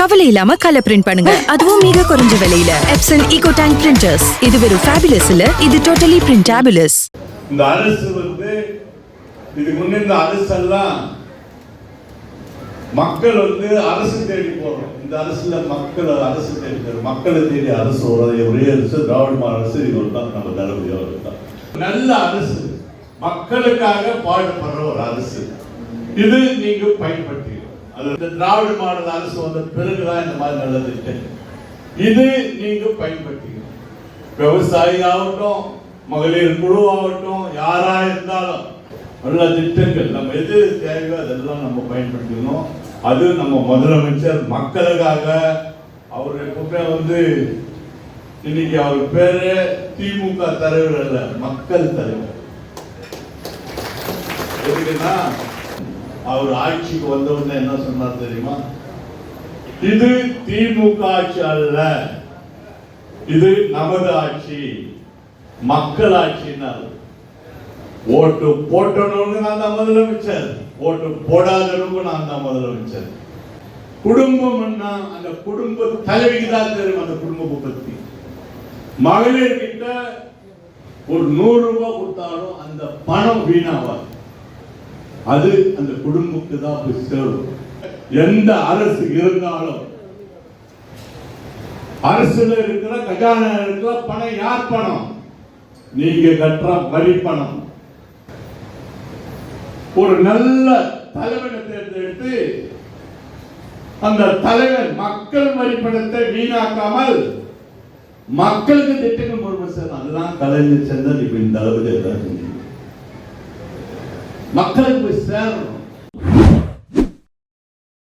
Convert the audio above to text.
கவலை இல்லாம colour print பண்ணுங்க. அதுவும் மிக குறைஞ்ச விலையில. எப்சன் ஈகோ டேங்க் பிரிண்டர்ஸ் இது வெறும் ஃபேபுலஸ் இல்ல இது டோட்டலி பிரிண்டபிளஸ் இந்த அரசு வந்து இதுக்கு முன்ன இந்த அரசெல்லாம் மக்கள் வந்து அரசு தேடி போறோம். இந்த அரசுல மக்கள் அரசு தேடி மக்களை தேடி அரசு வர்றது ஒரே அரசு திராவிட அரசு இது தான் நம்ம தளபதி தான். நல்ல அரசு. மக்களுக்காக பாடுபடுற ஒரு அரசு. இது நீங்க பயன்படுத்தி அது திராவிட மாடல் அரசு வந்த பிறகுதான் இந்த மாதிரி நல்ல இது நீங்க பயன்படுத்திக்கணும். விவசாயி ஆகட்டும் மகளிர் குழு ஆகட்டும் யாரா இருந்தாலும் நல்ல திட்டங்கள். நம்ம எது தேவையோ அதெல்லாம் நம்ம பயன்படுத்திக்கணும். அது நம்ம முதலமைச்சர் மக்களுக்காக அவர் எப்பவுமே வந்து இன்னைக்கு அவர் பேரு திமுக தலைவர் அல்ல மக்கள் தலைவர். எதுக்குன்னா அவர் ஆட்சிக்கு வந்தவுடனே என்ன சொன்னார் தெரியுமா? இது திமுக ஆட்சி அல்ல. இது நமது ஆட்சி. மக்கள் ஆட்சினார் ஓட்டு போட்டணும்னு நான் தான் முதலமைச்சர். ஓட்டு போடாதனுக்கு நான் தான் முதலமைச்சர். குடும்பம் அந்த குடும்ப தலைவிக்கு தான் தெரியும் அந்த குடும்ப பத்தி மகளிர் கிட்ட ஒரு நூறு ரூபாய் கொடுத்தாலும் அந்த பணம் வீணாவாது அது அந்த குடும்பத்துக்கு தான் போய் சேரும். எந்த அரசு இருந்தாலும் அரசுல இருக்கிற கஜானா இருக்கிற பணம் யார் பணம்? நீங்க கட்டுற வரி பணம். ஒரு நல்ல தலைவனை தேர்ந்தெடுத்து அந்த தலைவர் மக்கள் வரி பணத்தை வீணாக்காமல் மக்களுக்கு திட்டங்கள் முழுமை சார் அதுதான் கலைஞர் சென்றால் இப்ப இந்த அளவுக்கு எல்லாம் மக்களுக்கு போய் சேரணும்